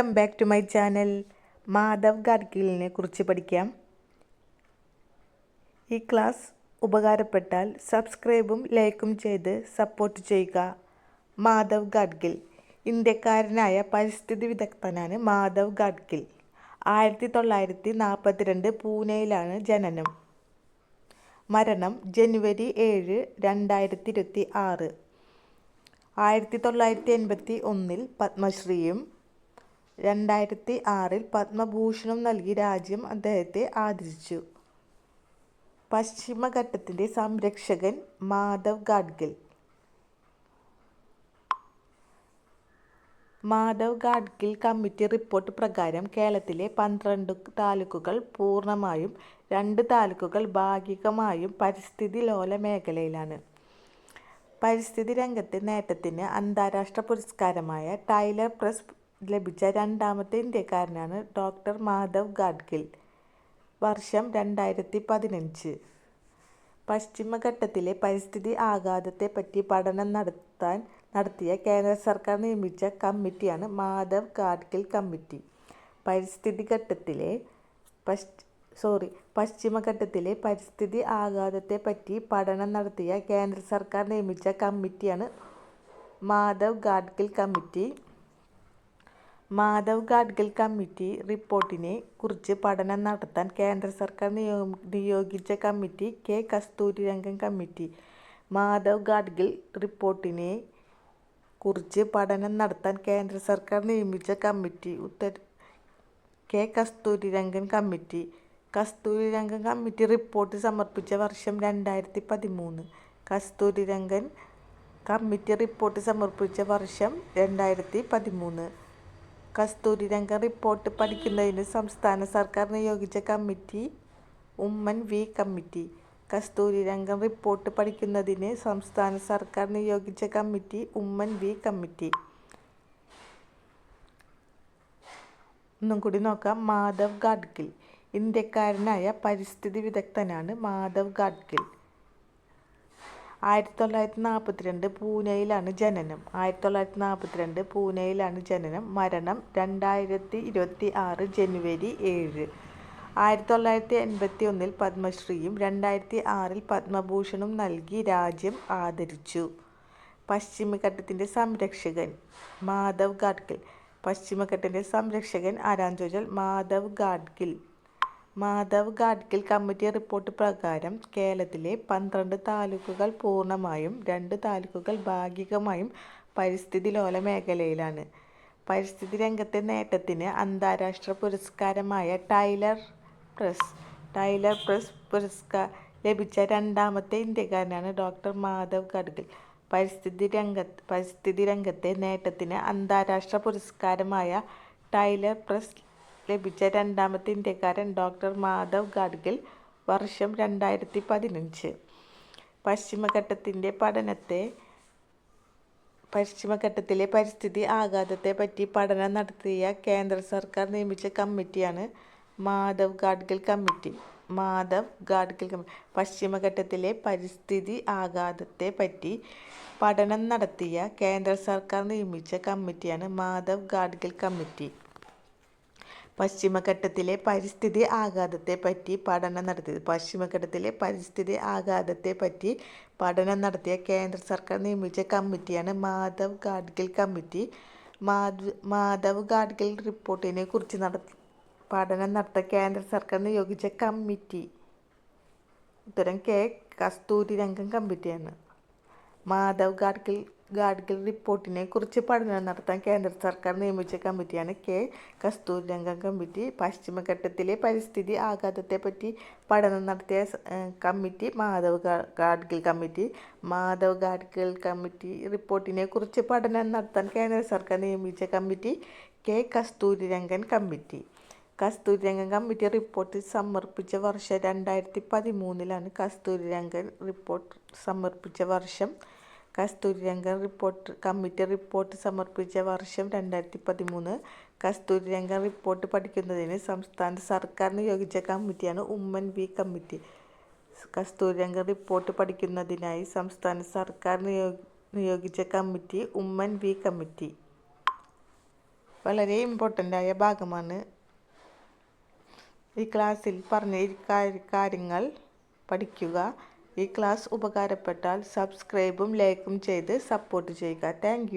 Welcome back to my channel. Madhav ഗാഡ്ഗിലിനെ കുറിച്ച് പഠിക്കാം. ഈ ക്ലാസ് ഉപകാരപ്പെട്ടാൽ സബ്സ്ക്രൈബും ലൈക്കും ചെയ്ത് സപ്പോർട്ട് ചെയ്യുക. മാധവ് ഗാഡ്ഗിൽ ഇന്ത്യക്കാരനായ പരിസ്ഥിതി വിദഗ്ധനാണ് മാധവ് ഗാഡ്ഗിൽ. ആയിരത്തി തൊള്ളായിരത്തി നാൽപ്പത്തിരണ്ട് പൂനെയിലാണ് ജനനം. മരണം ജനുവരി ഏഴ് രണ്ടായിരത്തി ഇരുപത്തി ആറ് ആയിരത്തി തൊള്ളായിരത്തി എൺപത്തി ഒന്നിൽ പത്മശ്രീയും രണ്ടായിരത്തി ആറിൽ പത്മഭൂഷണം നൽകി രാജ്യം അദ്ദേഹത്തെ ആദരിച്ചു. പശ്ചിമഘട്ടത്തിന്റെ സംരക്ഷകൻ മാധവ് ഗാഡ്ഗിൽ. മാധവ് ഗാഡ്ഗിൽ കമ്മിറ്റി റിപ്പോർട്ട് പ്രകാരം കേരളത്തിലെ പന്ത്രണ്ട് താലൂക്കുകൾ പൂർണമായും രണ്ട് താലൂക്കുകൾ ഭാഗികമായും പരിസ്ഥിതി ലോല മേഖലയിലാണ്. പരിസ്ഥിതി രംഗത്തെ നേട്ടത്തിന് അന്താരാഷ്ട്ര പുരസ്കാരമായ ടൈലർ പ്രസ് ലഭിച്ച രണ്ടാമത്തെ ഇന്ത്യക്കാരനാണ് ഡോക്ടർ മാധവ് ഗാഡ്ഗിൽ. വർഷം രണ്ടായിരത്തി പതിനഞ്ച് പശ്ചിമഘട്ടത്തിലെ പരിസ്ഥിതി ആഘാതത്തെപ്പറ്റി പഠനം നടത്താൻ നടത്തിയ കേന്ദ്ര സർക്കാർ നിയമിച്ച കമ്മിറ്റിയാണ് മാധവ് ഗാഡ്ഗിൽ കമ്മിറ്റി. പരിസ്ഥിതി ഘട്ടത്തിലെ പശ് സോറി പശ്ചിമഘട്ടത്തിലെ പരിസ്ഥിതി ആഘാതത്തെപ്പറ്റി പഠനം നടത്തിയ കേന്ദ്ര സർക്കാർ നിയമിച്ച കമ്മിറ്റിയാണ് മാധവ് ഗാഡ്ഗിൽ കമ്മിറ്റി. മാധവ് ഗാഡ്ഗിൽ കമ്മിറ്റി റിപ്പോർട്ടിനെ കുറിച്ച് പഠനം നടത്താൻ കേന്ദ്ര സർക്കാർ നിയോ നിയോഗിച്ച committee K Kasturirangan committee. Madhav Gadgil റിപ്പോർട്ടിനെ കുറിച്ച് പഠനം നടത്താൻ കേന്ദ്ര സർക്കാർ നിയമിച്ച കമ്മിറ്റി. ഉത്തര K Kasturirangan committee. Kasturirangan committee report സമർപ്പിച്ച വർഷം രണ്ടായിരത്തി പതിമൂന്ന് കസ്തൂരിരംഗൻ കമ്മിറ്റി റിപ്പോർട്ട് സമർപ്പിച്ച വർഷം രണ്ടായിരത്തി പതിമൂന്ന് കസ്തൂരിരംഗൻ റിപ്പോർട്ട് പഠിക്കുന്നതിന് സംസ്ഥാന സർക്കാർ നിയോഗിച്ച committee Oommen V committee. Kasturirangan report പഠിക്കുന്നതിന് സംസ്ഥാന സർക്കാർ നിയോഗിച്ച കമ്മിറ്റി ഉമ്മൻ വി കമ്മിറ്റി. ഒന്നും കൂടി നോക്കാം. മാധവ് ഗാഡ്ഗിൽ. ഇന്ത്യക്കാരനായ പരിസ്ഥിതി വിദഗ്ധനാണ് മാധവ് ഗാഡ്ഗിൽ. ആയിരത്തി തൊള്ളായിരത്തി നാൽപ്പത്തിരണ്ട് പൂനെയിലാണ് ജനനം. ആയിരത്തി തൊള്ളായിരത്തി നാൽപ്പത്തിരണ്ട് പൂനെയിലാണ് ജനനം. മരണം രണ്ടായിരത്തി ഇരുപത്തി ആറ് ജനുവരി ഏഴ്. ആയിരത്തി തൊള്ളായിരത്തി എൺപത്തി ഒന്നിൽ പത്മശ്രീയും രണ്ടായിരത്തി ആറിൽ പത്മഭൂഷണും നൽകി രാജ്യം ആദരിച്ചു. പശ്ചിമഘട്ടത്തിന്റെ സംരക്ഷകൻ മാധവ് ഗാഡ്ഗിൽ. പശ്ചിമഘട്ടത്തിന്റെ സംരക്ഷകൻ ചോദിച്ചാൽ മാധവ് ഗാഡ്ഗിൽ. മാധവ് ഗാഡ്ഗിൽ കമ്മിറ്റി റിപ്പോർട്ട് പ്രകാരം കേരളത്തിലെ പന്ത്രണ്ട് താലൂക്കുകൾ പൂർണമായും രണ്ട് താലൂക്കുകൾ ഭാഗികമായും പരിസ്ഥിതി ലോല മേഖലയിലാണ്. പരിസ്ഥിതി രംഗത്തെ നേട്ടത്തിന് അന്താരാഷ്ട്ര പുരസ്കാരമായ ടൈലർ പ്രസ് ടൈലർ പ്രസ് പുരസ്കാർ ലഭിച്ച രണ്ടാമത്തെ ഇന്ത്യക്കാരനാണ് ഡോക്ടർ മാധവ് ഗാഡ്ഗിൽ. പരിസ്ഥിതി രംഗത്ത് പരിസ്ഥിതി രംഗത്തെ നേട്ടത്തിന് അന്താരാഷ്ട്ര പുരസ്കാരമായ ടൈലർ പ്രസ് ലഭിച്ച രണ്ടാമത്തെ ഇന്ത്യക്കാരൻ ഡോക്ടർ മാധവ് ഗാഡ്ഗിൽ വർഷം രണ്ടായിരത്തി പതിനഞ്ച് പശ്ചിമഘട്ടത്തിന്റെ പഠനത്തെ പശ്ചിമഘട്ടത്തിലെ പരിസ്ഥിതി ആഘാതത്തെ പറ്റി പഠനം നടത്തിയ കേന്ദ്ര സർക്കാർ നിയമിച്ച കമ്മിറ്റിയാണ് മാധവ് ഗാഡ്ഗിൽ കമ്മിറ്റി. മാധവ് ഗാഡ്ഗിൽ കമ്മിറ്റി പശ്ചിമഘട്ടത്തിലെ പരിസ്ഥിതി ആഘാതത്തെ പറ്റി പഠനം നടത്തിയ കേന്ദ്ര സർക്കാർ നിയമിച്ച കമ്മിറ്റിയാണ് മാധവ് ഗാഡ്ഗിൽ കമ്മിറ്റി. പശ്ചിമഘട്ടത്തിലെ പരിസ്ഥിതി ആഘാതത്തെ പറ്റി പഠനം നടത്തിയത്. പശ്ചിമഘട്ടത്തിലെ പരിസ്ഥിതി ആഘാതത്തെ പറ്റി പഠനം നടത്തിയ കേന്ദ്ര സർക്കാർ നിയമിച്ച കമ്മിറ്റിയാണ് മാധവ് ഗാഡ്ഗിൽ കമ്മിറ്റി. മാധവ് ഗാഡ്ഗിൽ റിപ്പോർട്ടിനെ കുറിച്ച് നടത്തി പഠനം നടത്തിയ കേന്ദ്ര സർക്കാർ നിയോഗിച്ച കമ്മിറ്റി. ഉത്തരം കെ കസ്തൂരിരംഗൻ കമ്മിറ്റിയാണ്. മാധവ് ഗാഡ്ഗിൽ ഗാഡ്ഗിൽ റിപ്പോർട്ടിനെ കുറിച്ച് പഠനം നടത്താൻ കേന്ദ്ര സർക്കാർ നിയമിച്ച കമ്മിറ്റിയാണ് കെ. കസ്തൂരിരംഗൻ കമ്മിറ്റി. പശ്ചിമഘട്ടത്തിലെ പരിസ്ഥിതി ആഘാതത്തെപ്പറ്റി പഠനം നടത്തിയ committee Madhav Gadgil committee. Madhav Gadgil committee റിപ്പോർട്ടിനെ കുറിച്ച് പഠനം നടത്താൻ കേന്ദ്ര സർക്കാർ നിയമിച്ച committee K. Kasturirangan committee. Kasturirangan committee report സമർപ്പിച്ച വർഷം രണ്ടായിരത്തി പതിമൂന്നിലാണ് കസ്തൂരിരംഗൻ റിപ്പോർട്ട് സമർപ്പിച്ച വർഷം. കസ്തൂരിരംഗൻ റിപ്പോർട്ട് കമ്മിറ്റി റിപ്പോർട്ട് സമർപ്പിച്ച വർഷം രണ്ടായിരത്തി പതിമൂന്ന് കസ്തൂരിരംഗൻ റിപ്പോർട്ട് പഠിക്കുന്നതിന് സംസ്ഥാന സർക്കാർ നിയോഗിച്ച കമ്മിറ്റിയാണ് Oommen V committee Kasturirangan report പഠിക്കുന്നതിനായി സംസ്ഥാന സർക്കാർ നിയോഗിച്ച കമ്മിറ്റി ഉമ്മൻ വി കമ്മിറ്റി വളരെ ഇമ്പോർട്ടന്റ് ആയ ഭാഗമാണ്. ഈ ക്ലാസ്സിൽ പറഞ്ഞ കാര്യങ്ങൾ പഠിക്കുക. ഈ ക്ലാസ് ഉപകാരപ്പെട്ടാൽ സബ്സ്ക്രൈബും ലൈക്കും ചെയ്ത് സപ്പോർട്ട് ചെയ്യുക. താങ്ക്